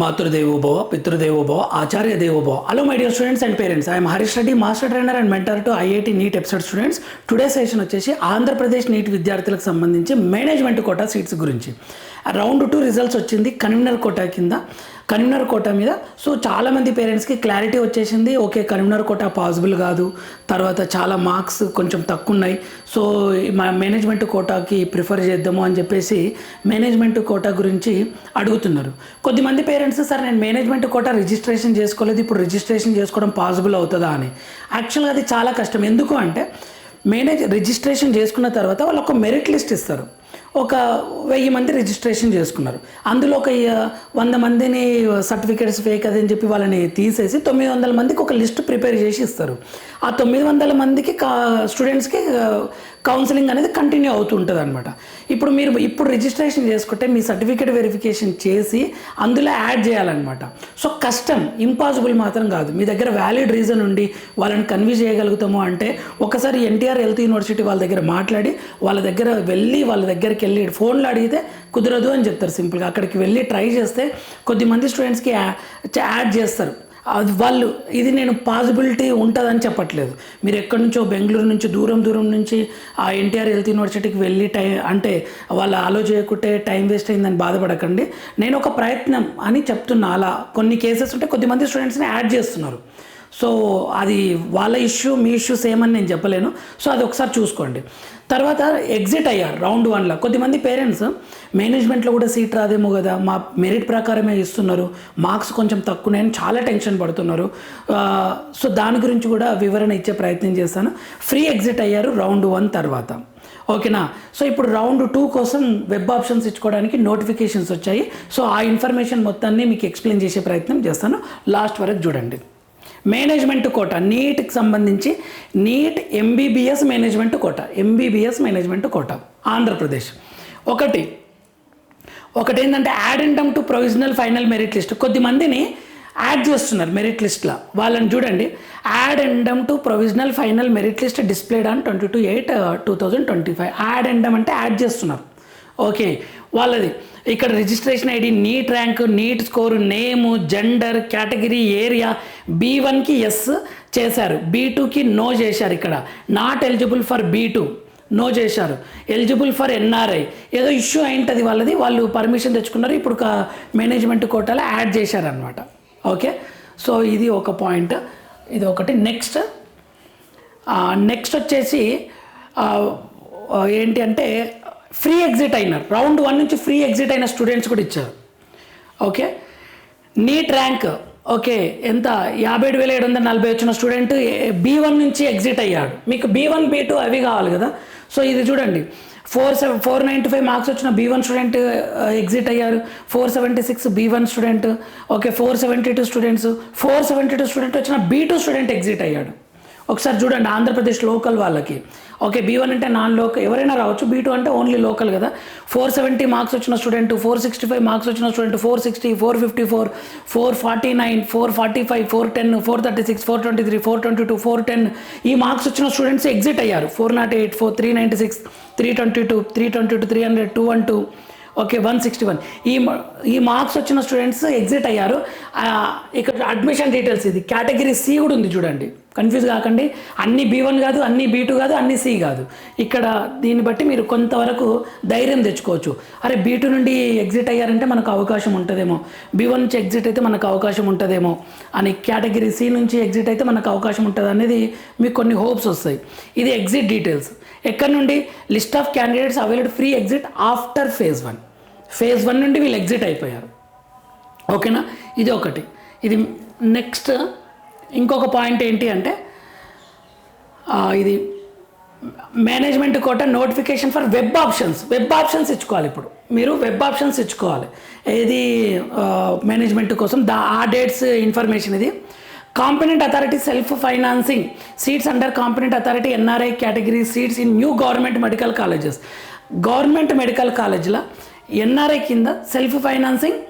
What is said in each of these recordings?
మాతృదేవోభవ పితృదేవోభవ ఆచార్య దేవోభవ hello my dear students and parents I'm Harish Reddy master trainer and mentor to IIT NEET episode students today session వచ్చేసి Andhra Pradesh NEET విద్యార్థులకు సంబంధించి management quota seats గురించి. Round two results వచ్చింది convener quota కింద. Karimnagar quota మీద. సో చాలామంది పేరెంట్స్కి clarity వచ్చేసింది. ఓకే కరీంనగర్ కోటా పాసిబుల్ కాదు. తర్వాత చాలా మార్క్స్ కొంచెం తక్కువ ఉన్నాయి సో మా మేనేజ్మెంట్ కోటాకి ప్రిఫర్ చేద్దాము అని చెప్పేసి మేనేజ్మెంట్ కోటా గురించి అడుగుతున్నారు. కొద్దిమంది పేరెంట్స్ సార్ నేను మేనేజ్మెంట్ కోటా రిజిస్ట్రేషన్ చేసుకోలేదు. ఇప్పుడు రిజిస్ట్రేషన్ చేసుకోవడం పాసిబుల్ అవుతుందా? అని. యాక్చువల్గా అది చాలా కష్టం. ఎందుకు అంటే మేనేజ్ రిజిస్ట్రేషన్ చేసుకున్న తర్వాత వాళ్ళు ఒక మెరిట్ లిస్ట్ ఇస్తారు. ఒక వెయ్యి మంది రిజిస్ట్రేషన్ చేసుకున్నారు. అందులో ఒక వంద మందిని సర్టిఫికేట్స్ ఫేక్ అదని చెప్పి వాళ్ళని తీసేసి తొమ్మిది వందల మందికి ఒక లిస్ట్ ప్రిపేర్ చేసి ఇస్తారు. ఆ తొమ్మిది వందల మందికి కా స్టూడెంట్స్కి కౌన్సిలింగ్ అనేది కంటిన్యూ అవుతుంటుంది అనమాట ఇప్పుడు మీరు ఇప్పుడు రిజిస్ట్రేషన్ చేసుకుంటే మీ సర్టిఫికేట్ వెరిఫికేషన్ చేసి అందులో యాడ్ చేయాలన్నమాట. సో కష్టం ఇంపాసిబుల్ మాత్రం కాదు. మీ దగ్గర వ్యాలిడ్ రీజన్ ఉండి వాళ్ళని కన్విన్స్ చేయగలుగుతాము అంటే ఒకసారి ఎన్టీఆర్ హెల్త్ యూనివర్సిటీ వాళ్ళ దగ్గర మాట్లాడి వాళ్ళ దగ్గర వెళ్ళి వాళ్ళ దగ్గరికి వెళ్ళి ఫోన్లో అడిగితే కుదరదు అని చెప్తారు సింపుల్గా. అక్కడికి వెళ్ళి ట్రై చేస్తే కొద్దిమంది స్టూడెంట్స్కి యాడ్ చేస్తారు. అది వాళ్ళు ఇది నేను పాసిబిలిటీ ఉంటుందని చెప్పట్లేదు. మీరు ఎక్కడి నుంచో బెంగళూరు నుంచి దూరం దూరం నుంచి ఆ ఎన్టీఆర్ హెల్త్ యూనివర్సిటీకి వెళ్ళి టైం అంటే వాళ్ళు ఆలో చేయకుంటే టైం వేస్ట్ అయిందని బాధపడకండి. నేను ఒక ప్రయత్నం అని చెప్తున్నా. అలా కొన్ని కేసెస్ ఉంటే కొద్దిమంది స్టూడెంట్స్ని యాడ్ చేస్తున్నారు. సో అది వాళ్ళ ఇష్యూ మీ ఇష్యూ సేమ్ అని నేను చెప్పలేను. సో అది ఒకసారి చూసుకోండి. తర్వాత ఎగ్జిట్ అయ్యారు రౌండ్ వన్లో. కొద్దిమంది పేరెంట్స్ మేనేజ్మెంట్లో కూడా సీట్ రాదేమో కదా మా మెరిట్ ప్రకారమే ఇస్తున్నారు మార్క్స్ కొంచెం తక్కువనే అని చాలా టెన్షన్ పడుతున్నారు. సో దాని గురించి కూడా వివరణ ఇచ్చే ప్రయత్నం చేస్తాను ఫ్రీ ఎగ్జిట్ అయ్యారు రౌండ్ వన్ తర్వాత. ఓకేనా? సో ఇప్పుడు రౌండ్ టూ కోసం వెబ్ ఆప్షన్స్ ఇచ్చుకోవడానికి నోటిఫికేషన్స్ వచ్చాయి. సో ఆ ఇన్ఫర్మేషన్ మొత్తాన్ని మీకు ఎక్స్ప్లెయిన్ చేసే ప్రయత్నం చేస్తాను. లాస్ట్ వరకు చూడండి. మేనేజ్మెంట్ కోట నీట్కి సంబంధించి NEET MBBS management quota MBBS management quota Andhra Pradesh. ఒకటి ఒకటి ఏంటంటే addendum to provisional final merit list కొద్ది మందిని యాడ్ చేస్తున్నారు మెరిట్ లిస్ట్లో వాళ్ళని చూడండి addendum to provisional final merit list displayed on twenty two eight two thousand twenty five addendum అంటే యాడ్ చేస్తున్నారు. ఓకే వాళ్ళది. ఇక్కడ registration ID NEET rank NEET score name gender category area B వన్కి yes చేశారు. B టూకి no చేశారు ఇక్కడ. Not eligible for B two no చేశారు. ఎలిజిబుల్ ఫర్ ఎన్ఆర్ఐ ఏదో ఇష్యూ అయింటుంది వాళ్ళది. వాళ్ళు పర్మిషన్ తెచ్చుకున్నారు. ఇప్పుడు మేనేజ్మెంట్ కోటాలో యాడ్ చేశారనమాట ఓకే సో ఇది ఒక పాయింట్ ఇది ఒకటి. నెక్స్ట్ నెక్స్ట్ వచ్చేసి ఏంటి అంటే ఫ్రీ ఎగ్జిట్ అయినారు. రౌండ్ వన్ నుంచి ఫ్రీ ఎగ్జిట్ అయిన స్టూడెంట్స్ కూడా ఇచ్చారు. ఓకే నీట్ ర్యాంక్ ఓకే ఎంత? యాభై ఏడు వేల ఏడు వందల నలభై వచ్చిన స్టూడెంట్ బీ వన్ నుంచి ఎగ్జిట్ అయ్యాడు. మీకు బీ వన్ బీ టూ అవి కావాలి కదా? సో ఇది చూడండి. Four seven four ninety five marks వచ్చిన బీ వన్ స్టూడెంట్ ఎగ్జిట్ అయ్యారు. Four seventy six B one student. Okay four seventy two students. Four seventy two student వచ్చిన బీ టూ స్టూడెంట్ ఎగ్జిట్ అయ్యాడు. ఒకసారి చూడండి ఆంధ్రప్రదేశ్ లోకల్ వాళ్ళకి. Okay B one అంటే non local ఎవరైనా రావచ్చు బీ టూ అంటే ఓన్లీ లోకల్ కదా. ఫోర్ సెవెంటీ మార్క్స్ వచ్చిన student four sixty five marks వచ్చిన student four sixty four fifty four four forty nine four forty five four ten four thirty six four twenty three four twenty two four ten ఈ marks వచ్చిన students exit అయ్యారు. Four not eight four three ninety six three twenty two three twenty two three hundred two one two okay one sixty one ఈ ఈ marks వచ్చిన students exit అయ్యారు. ఇక్కడ admission details ఇది. Category C కూడా ఉంది చూడండి. కన్ఫ్యూజ్ కాకండి. అన్ని బీ వన్ కాదు అన్ని బీ టూ కాదు అన్ని సి కాదు. ఇక్కడ దీన్ని బట్టి మీరు కొంతవరకు ధైర్యం తెచ్చుకోవచ్చు. అరే బీ టూ నుండి ఎగ్జిట్ అయ్యారంటే మనకు అవకాశం ఉంటుందేమో. బీ వన్ నుంచి ఎగ్జిట్ అయితే మనకు అవకాశం ఉంటుందేమో. అని కేటగిరీ సి నుంచి ఎగ్జిట్ అయితే మనకు అవకాశం ఉంటుంది అనేది మీకు కొన్ని హోప్స్ వస్తాయి. ఇది ఎగ్జిట్ డీటెయిల్స్. ఎక్కడి నుండి? List of candidates available free exit after phase one. Phase one నుండి వీళ్ళు ఎగ్జిట్ అయిపోయారు. ఓకేనా? ఇది ఒకటి. ఇది నెక్స్ట్ ఇంకొక పాయింట్ ఏంటి అంటే ఇది management quota notification for web options. Web options ఇచ్చుకోవాలి ఇప్పుడు. మీరు వెబ్ ఆప్షన్స్ ఇచ్చుకోవాలి. ఏది మేనేజ్మెంట్ కోసం దా ఆ డేట్స్ ఇన్ఫర్మేషన్ ఇది. Competent authority self financing. Seats under competent authority NRI category seats in new government medical colleges. Government medical కాలేజ్లో ఎన్ఆర్ఐ కింద self financing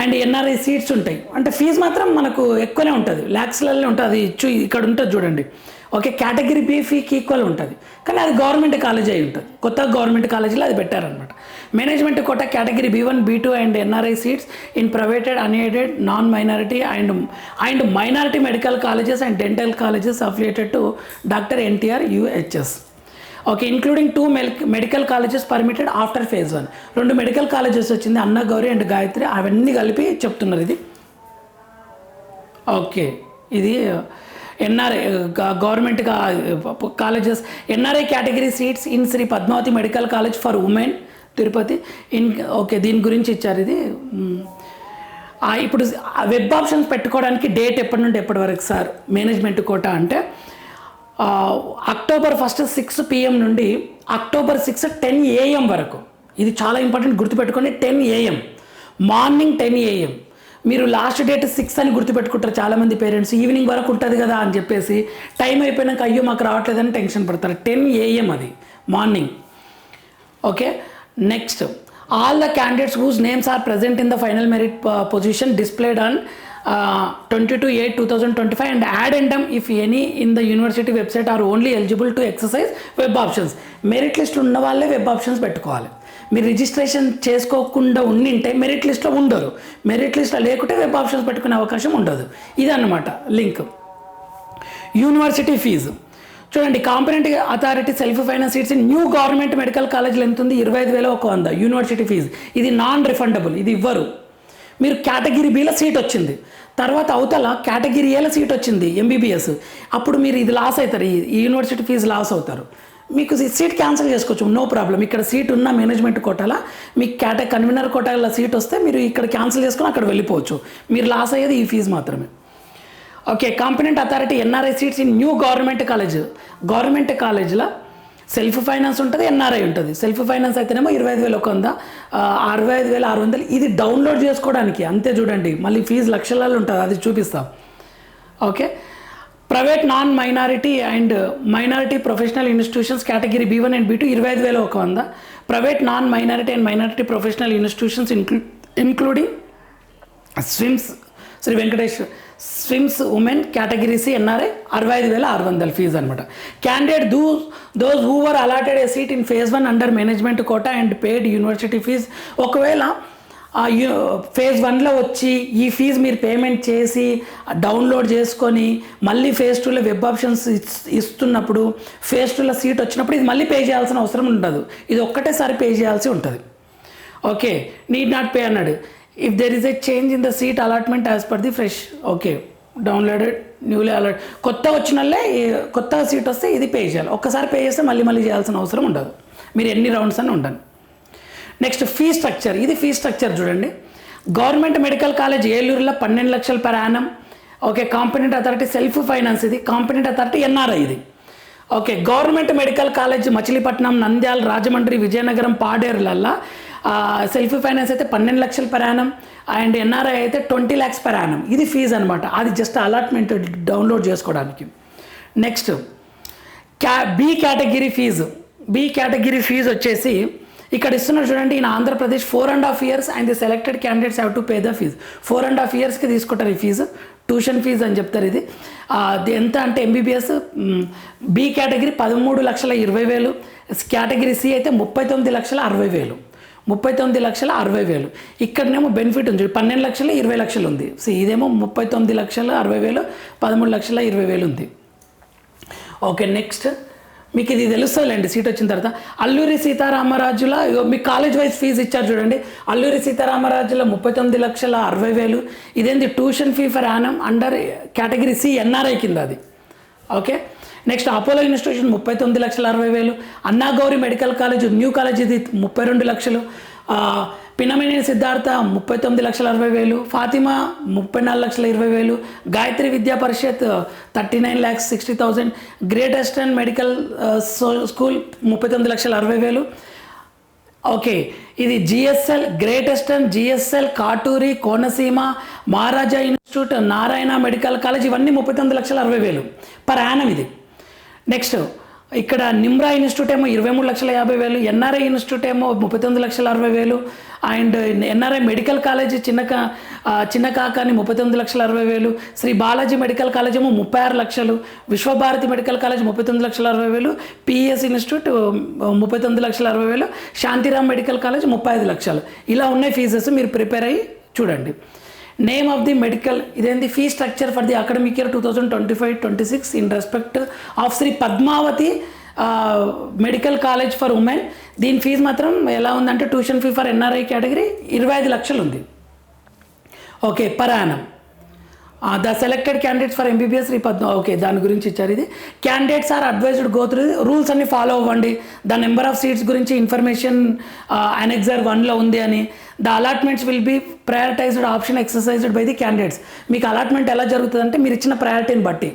and NRI seats ఉంటాయి. అంటే ఫీజు మాత్రం మనకు ఎక్కువనే ఉంటుంది. ల్యాక్స్లలో ఉంటుంది. ఇచ్చు ఇక్కడ ఉంటుంది చూడండి. ఓకే కేటగిరీ బి ఫీకి ఈక్వల్ ఉంటుంది. కానీ అది గవర్నమెంట్ కాలేజ్ అయి ఉంటుంది. కొత్త గవర్నమెంట్ కాలేజీలో అది పెట్టారనమాట management quota category B one B two and NRI seats in private unaided non minority and and minority medical colleges and dental colleges affiliated to doctor NTR UHS okay including two medical colleges permitted after phase one రెండు medical colleges వచ్చింది అన్న Gauri and Gayatri అవన్నీ కలిపి చెప్తున్నారు ఇది. Okay ఇది NRI government colleges NRI category seats in Sri Padmavathi medical college for women Tirupati in okay దీని గురించి ఇచ్చారు ఇది. Hmm. ఇప్పుడు వెబ్ ఆప్షన్స్ పెట్టుకోవడానికి డేట్ ఎప్పటి నుండి ఎప్పటి వరకు సార్? మేనేజ్మెంట్ కోట అంటే అక్టోబర్ ఫస్ట్ సిక్స్ పిఎం నుండి అక్టోబర్ సిక్స్ టెన్ ఏఎం వరకు. ఇది చాలా ఇంపార్టెంట్ గుర్తుపెట్టుకోండి ten AM morning ten AM మీరు లాస్ట్ డేట్ సిక్స్ అని గుర్తుపెట్టుకుంటారు చాలామంది పేరెంట్స్ ఈవినింగ్ వరకు ఉంటుంది కదా అని చెప్పేసి టైం అయిపోయినాక అయ్యో మాకు రావట్లేదని టెన్షన్ పడతారు. టెన్ ఏఎం అది morning. Okay next. All the candidates whose names are present in the final merit position displayed on twenty two eight two thousand twenty five and addendum if any in the university website are only eligible to exercise web options merit list ఉన్న వాళ్ళే web options పెట్టుకోవాలి. మీరు registration చేసుకోకుండా ఉండింటే merit లిస్ట్లో ఉండరు. Merit లిస్ట్లో లేకుంటే వెబ్ ఆప్షన్స్ పెట్టుకునే అవకాశం ఉండదు. ఇదన్నమాట లింక్. యూనివర్సిటీ ఫీజు చూడండి competent authority self finance seats new government medical కాలేజ్లో ఎంత ఉంది ఇరవై ఐదు వేల ఒక వంద. యూనివర్సిటీ ఫీజు ఇది నాన్ రిఫండబుల్ ఇది ఇవ్వరు. మీరు కేటగిరీ బీలో సీట్ వచ్చింది. తర్వాత అవతల కేటగిరీ ఏల సీట్ వచ్చింది ఎంబీబీఎస్ అప్పుడు మీరు ఇది లాస్ అవుతారు ఈ యూనివర్సిటీ ఫీజు లాస్ అవుతారు. మీకు సీట్ క్యాన్సిల్ చేసుకోవచ్చు నో ప్రాబ్లం. ఇక్కడ సీట్ ఉన్న మేనేజ్మెంట్ కోటాల మీకు కేట కన్వీనర్ కోటాల సీట్ వస్తే మీరు ఇక్కడ క్యాన్సిల్ చేసుకుని అక్కడ వెళ్ళిపోవచ్చు. మీరు లాస్ అయ్యేది ఈ ఫీజు మాత్రమే. Okay competent authority NRI seats in new government college government కాలేజ్లో సెల్ఫ్ ఫైనాన్స్ ఉంటుంది ఎన్ఆర్ఐ ఉంటుంది. సెల్ఫ్ ఫైనాన్స్ అయితేనేమో ఇరవై ఐదు వేలు ఒక వంద అరవై ఐదు వేలు ఆరు వందలు ఇది డౌన్లోడ్ చేసుకోవడానికి. అంతే చూడండి మళ్ళీ ఫీజు లక్షలలో ఉంటుంది అది చూపిస్తాం. Okay? Private non minority and minority professional institutions category B one and B two ఇరవై ఐదు వేల ఒక వంద. Private non minority and minority professional institutions ఇన్క్లూ including SVIMS. Sri Venkateswara SVIMS women category C NRI అరవై ఐదు వేల ఆరు వందల ఫీజు అనమాట క్యాండిడేట్ దూ those who were allotted a seat in phase one under management quota and paid university fee ఒకవేళ phase వన్లో వచ్చి ఈ ఫీజు మీరు పేమెంట్ చేసి డౌన్లోడ్ చేసుకొని మళ్ళీ ఫేజ్ టూలో వెబ్ ఆప్షన్స్ ఇస్- ఇస్తున్నప్పుడు ఫేజ్ టూలో సీట్ వచ్చినప్పుడు ఇది మళ్ళీ పే చేయాల్సిన అవసరం ఉండదు. ఇది ఒక్కటేసారి పే చేయాల్సి ఉంటుంది. ఓకే నీడ్ నాట్ పే అన్నాడు. If there is a change in the seat allotment as per the fresh okay downloaded newly allot కొత్త వచ్చిన వాళ్ళే కొత్త సీట్ వస్తే ఇది పే చేయాలి. ఒక్కసారి పే చేస్తే మళ్ళీ మళ్ళీ చేయాల్సిన అవసరం ఉండదు. మీరు ఎన్ని రౌండ్స్ అని ఉండను నెక్స్ట్ ఫీ స్ట్రక్చర్ ఇది ఫీ స్ట్రక్చర్ చూడండి. గవర్నమెంట్ మెడికల్ కాలేజ్ ఏలూరులో పన్నెండు లక్షల ప్రయాణం okay competent authority self finance ఇది. కాంపిటెంట్ అథారిటీ ఎన్ఆర్ఐ ఇది. Okay government medical college Machilipatnam Nandyal Rajahmundry Vizianagaram పాడేరులల్లా self finance అయితే పన్నెండు లక్షలు per అండ్ ఎన్ఆర్ఐ అయితే ట్వంటీ ల్యాక్స్ ప్రయాణం ఇది ఫీజు అనమాట అది జస్ట్ అలాట్మెంట్ డౌన్లోడ్ చేసుకోవడానికి. నెక్స్ట్ క్యా B category fee B category fee వచ్చేసి ఇక్కడ ఇస్తున్నారు చూడండి ఈయన Andhra Pradesh four and half years and the selected candidates have to pay the fee four and half ఇయర్స్కి తీసుకుంటారు ఈ ఫీజు ట్యూషన్ ఫీజు అని చెప్తారు ఇది. అది ఎంత అంటే ఎంబీబీఎస్ బి కేటగిరీ పదమూడు లక్షల ఇరవై వేలు. కేటగిరీ సి అయితే ముప్పై తొమ్మిది లక్షల అరవై వేలు. ముప్పై తొమ్మిది లక్షల అరవై వేలు. ఇక్కడనేమో బెనిఫిట్ ఉంది. పన్నెండు లక్షల ఇరవై లక్షలు ఉంది. సో ఇదేమో ముప్పై తొమ్మిది లక్షల అరవై వేలు పదమూడు లక్షల ఇరవై వేలు ఉంది. Okay next. మీకు ఇది తెలుస్తుందిలేండి సీట్ వచ్చిన తర్వాత. అల్లూరి సీతారామరాజుల ఇగో మీ కాలేజ్ వైజ్ ఫీజు ఇచ్చారు చూడండి. అల్లూరి సీతారామరాజుల ముప్పై తొమ్మిది లక్షల అరవై వేలు. ఇదేంది tuition fee for annum under category C NRI కింద అది. ఓకే? నెక్స్ట్ అపోలో ఇన్స్టిట్యూషన్ ముప్పై తొమ్మిది లక్షల అరవై వేలు Anna Gowri medical college new college ఇది ముప్పై రెండు లక్షలు పినమినేని సిద్ధార్థ ముప్పై తొమ్మిది లక్షల అరవై వేలు ఫాతిమా ముప్పై నాలుగు లక్షల ఇరవై వేలు Gayathri Vidya Parishad thirty nine lakhs sixty thousand great western medical school ముప్పై తొమ్మిది లక్షల అరవై వేలు. ఓకే ఇది GSL great western GSL Katuri Konaseema Maharaja institute Narayana medical college ఇవన్నీ ముప్పై తొమ్మిది లక్షల అరవై వేలు. పర్ యానం ఇది. నెక్స్ట్ ఇక్కడ నిమ్రా ఇన్స్టిట్యూట్ ఏమో ఇరవై మూడు లక్షల యాభై వేలు ఎన్ఆర్ఐ ఇన్స్టిట్యూట్ ఏమో ముప్పై తొమ్మిది లక్షల అరవై వేలు అండ్ ఎన్ఆర్ఐ మెడికల్ కాలేజీ చిన్న క- చిన్న కాకాని ముప్పై తొమ్మిది లక్షల అరవై వేలు శ్రీ బాలాజీ మెడికల్ కాలేజ్ ఏమో ముప్పై ఆరు లక్షలు విశ్వభారతి మెడికల్ కాలేజ్ ముప్పై తొమ్మిది లక్షల అరవై వేలు పిఎస్ ఇన్స్టిట్యూట్ ముప్పై తొమ్మిది లక్షల అరవై వేలు శాంతిరామ్ మెడికల్ కాలేజ్ ముప్పై ఐదు లక్షలు. ఇలా ఉన్నాయి ఫీజెస్ మీరు ప్రిపేర్ అయ్యి చూడండి. నేమ్ ఆఫ్ ది మెడికల్ ఇదేంది fee structure for the academic year two thousand twenty five twenty six in respect of Sri Padmavathi medical college for women దీని ఫీజు మాత్రం ఎలా ఉందంటే tuition fee for NRI category ఇరవై ఐదు లక్షలు ఉంది okay పరాణం the selected candidates for MBBS re Padma okay దాని గురించి ఇచ్చారు ఇది. Candidates are advised go through rules అన్ని ఫాలో అవ్వండి. ద నెంబర్ ఆఫ్ సీట్స్ గురించి ఇన్ఫర్మేషన్ అనెక్సర్ వన్లో ఉంది అని. The allotments will be prioritized option exercised by the candidates మీకు అలాట్మెంట్ ఎలా జరుగుతుందంటే మీరు ఇచ్చిన ప్రయారిటీని బట్టి.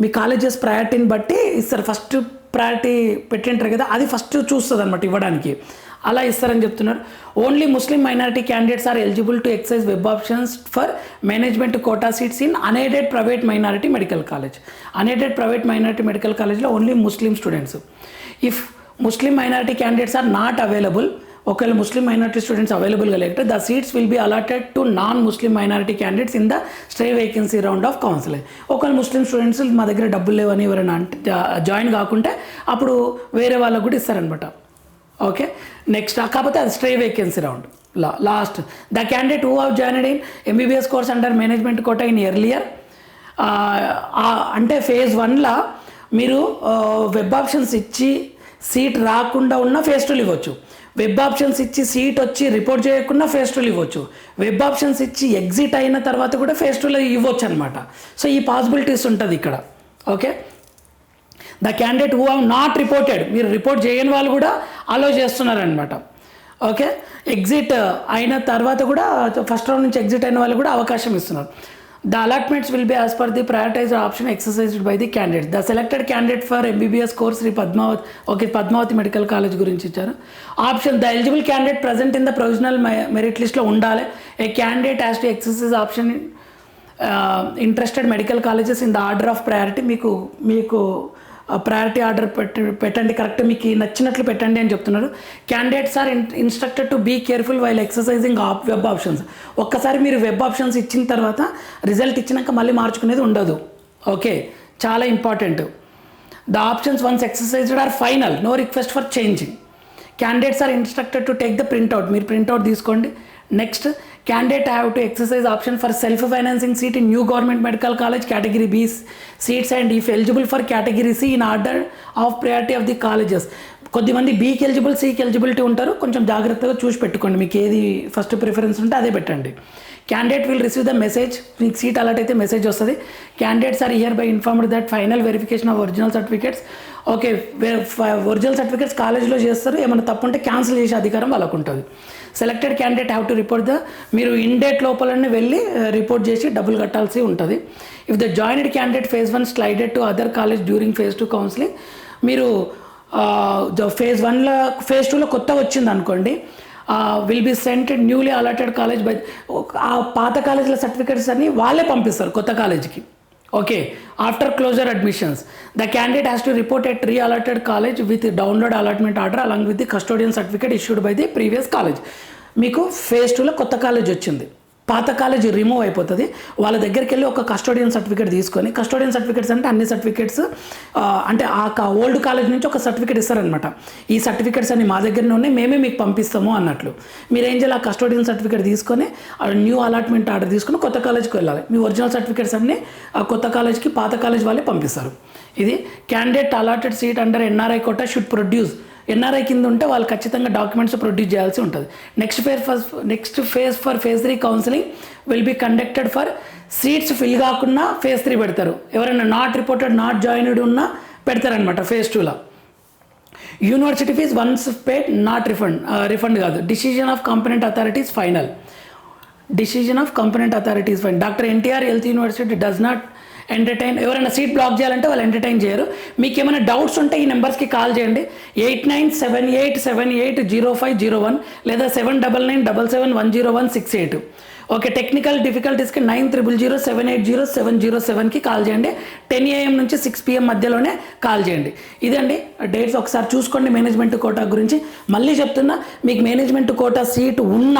మీ కాలేజెస్ ప్రయారిటీని బట్టి ఇస్తారు. ఫస్ట్ ప్రయారిటీ పెట్టింటారు కదా అది ఫస్ట్ చూస్తుంది అనమాట ఇవ్వడానికి. అలా ఇస్తారని చెప్తున్నారు. Only Muslim minority candidates are eligible to exercise web options for management quota seats in unaided private minority medical college unaided private minority medical కాలేజ్లో only Muslim students if Muslim minority candidates are not available ఒకవేళ Muslim minority students అవైలబుల్గా లేకపోతే the seats will be allotted to non Muslim minority candidates in the stray vacancy round of counselling ఒకవేళ Muslim students మా దగ్గర డబ్బులు లేవని ఎవరైనా అంటే జాయిన్ కాకుంటే అప్పుడు వేరే వాళ్ళకు కూడా ఇస్తారనమాట ఓకే నెక్స్ట్ uh, కాకపోతే అది stray vacancy round law last the candidate who have joined in MBBS course under management quota in earlier అంటే ఫేజ్ వన్లో మీరు uh, వెబ్ ఆప్షన్స్ ఇచ్చి సీట్ రాకుండా ఉన్న ఫేస్ టూలు ఇవ్వచ్చు. వెబ్ ఆప్షన్స్ ఇచ్చి సీట్ వచ్చి రిపోర్ట్ చేయకుండా ఫేస్ టూలు ఇవ్వచ్చు. వెబ్ ఆప్షన్స్ ఇచ్చి ఎగ్జిట్ అయిన తర్వాత కూడా ఫేస్ టూలో ఇవ్వచ్చు అనమాట సో ఈ పాసిబిలిటీస్ ఉంటుంది ఇక్కడ. Okay the candidate who have not reported. మీరు రిపోర్ట్ చేయని వాళ్ళు కూడా అలో చేస్తున్నారనమాట ఓకే? ఎగ్జిట్ uh, అయిన తర్వాత కూడా ఫస్ట్ రౌండ్ నుంచి ఎగ్జిట్ అయిన వాళ్ళు కూడా అవకాశం ఇస్తున్నారు. The allotments will be as per the prioritize option exercised by the candidate the selected candidate for MBBS course Sri Padmavathi okay Padmavathi medical college గురించి ఇచ్చారు. Option the eligible candidate present in the provisional merit లిస్ట్లో ఉండాలి. A candidate has to exercise option interested medical colleges in the order of priority మీకు మీకు priority order పెట్టి పెట్టండి. Correct మీకు నచ్చినట్లు పెట్టండి అని చెప్తున్నారు candidates are instructed to be careful while exercising of web options ఒక్కసారి మీరు వెబ్ ఆప్షన్స్ ఇచ్చిన తర్వాత రిజల్ట్ ఇచ్చినాక మళ్ళీ మార్చుకునేది ఉండదు. ఓకే చాలా important the options once exercised are final no request for changing candidates are instructed to take the printout మీరు printout తీసుకోండి. Next candidate have to exercise option for self financing seat in new government medical college category B seats and if eligible for category C in order of priority of the colleges కొద్దిమంది బీకి eligible సికి eligibility ఉంటారు. కొంచెం జాగ్రత్తగా చూసి పెట్టుకోండి. మీకు ఏది ఫస్ట్ ప్రిఫరెన్స్ ఉంటే అదే పెట్టండి. Candidate will receive the message మీకు సీట్ అలాట్ అయితే మెసేజ్ వస్తుంది. Candidates are hereby informed that final verification of original certificates okay original certificates కాలేజ్లో చేస్తారు. ఏమైనా తప్పు ఉంటే క్యాన్సిల్ చేసే అధికారం వాళ్ళకు ఉంటుంది. Selected candidate have to report the మీరు ఇన్ డేట్ లోపలనే వెళ్ళి uh, రిపోర్ట్ చేసి డబ్బులు కట్టాల్సి ఉంటుంది. If the joined candidate phase one slided to other college during phase two counselling మీరు ఫేజ్ వన్లో ఫేజ్ టూలో కొత్తగా వచ్చింది అనుకోండి will be sent newly allotted college by ఆ పాత కాలేజీల సర్టిఫికేట్స్ అన్ని వాళ్ళే పంపిస్తారు కొత్త కాలేజీకి okay after closure admissions the candidate has to report at re allotted college with download allotment order along with the custodian certificate issued by the previous college మీకు phase టూలో కొత్త కాలేజ్ వచ్చింది. పాత కాలేజ్ రిమూవ్ అయిపోతుంది. వాళ్ళ దగ్గరికి వెళ్ళి ఒక కస్టోడియన్ సర్టిఫికేట్ తీసుకొని కస్టోడియన్ సర్టిఫికేట్స్ అంటే అన్ని సర్టిఫికేట్స్ అంటే ఆ ఓల్డ్ కాలేజ్ నుంచి ఒక సర్టిఫికేట్ ఇస్తారనమాట ఈ సర్టిఫికేట్స్ అన్ని మా దగ్గరనే ఉన్నాయి మేమే మీకు పంపిస్తాము అన్నట్లు. మీరు ఏం చేయాలి ఆ కస్టోడియన్ సర్టిఫికేట్ తీసుకొని న్యూ అలాట్మెంట్ ఆర్డర్ తీసుకొని కొత్త కాలేజ్కి వెళ్ళాలి. మీ ఒరిజినల్ సర్టిఫికేట్స్ అన్ని ఆ కొత్త కాలేజ్కి పాత కాలేజ్ వాళ్ళే పంపిస్తారు. ఇది candidate allotted seat under NRI quota should produce NRI కింద ఉంటే వాళ్ళు ఖచ్చితంగా డాక్యుమెంట్స్ ప్రొడ్యూస్ చేయాల్సి ఉంటుంది. Next fair for next phase for phase three counselling will be conducted for seats fill కాకుండా ఫేజ్ త్రీ పెడతారు. ఎవరైనా నాట్ రిపోర్టెడ్ నాట్ జాయిన్డ్ ఉన్నా పెడతారనమాట ఫేజ్ టూలో university fees once paid not refund refund కాదు. Decision of competent authorities final decision of competent authorities fine doctor NTR health university does not entertain ఎవరైనా seat block చేయాలంటే వాళ్ళు entertain చేయరు. మీకు ఏమైనా డౌట్స్ ఉంటే ఈ నెంబర్స్కి కాల్ చేయండి. Eight nine seven eight seven eight zero five zero one లేదా seven double nine double seven one zero one six eight okay technical డిఫికల్టీస్కి nine triple zero seven eight zero seven zero సెవెన్కి call చేయండి. Ten AM నుంచి six PM మధ్యలోనే call చేయండి. ఇదండి dates ఒకసారి చూసుకోండి management quota గురించి. మళ్ళీ చెప్తున్నా మీకు మేనేజ్మెంట్ కోటా సీట్ ఉన్న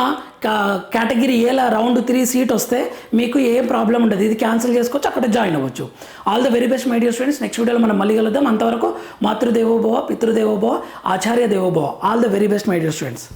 కేటగిరీ ఏలా రౌండ్ త్రీ సీట్ వస్తే మీకు ఏం ప్రాబ్లం ఉండదు. ఇది క్యాన్సిల్ చేసుకోవచ్చు అక్కడ జాయిన్ అవ్వచ్చు. All the very best my dear students next వీడియోలో మనం మళ్ళీ కలుద్దాం. అంతవరకు మాతృదేవోభవ పితృదేవోభవ ఆచార్య దేవోభవ. All the very best my dear students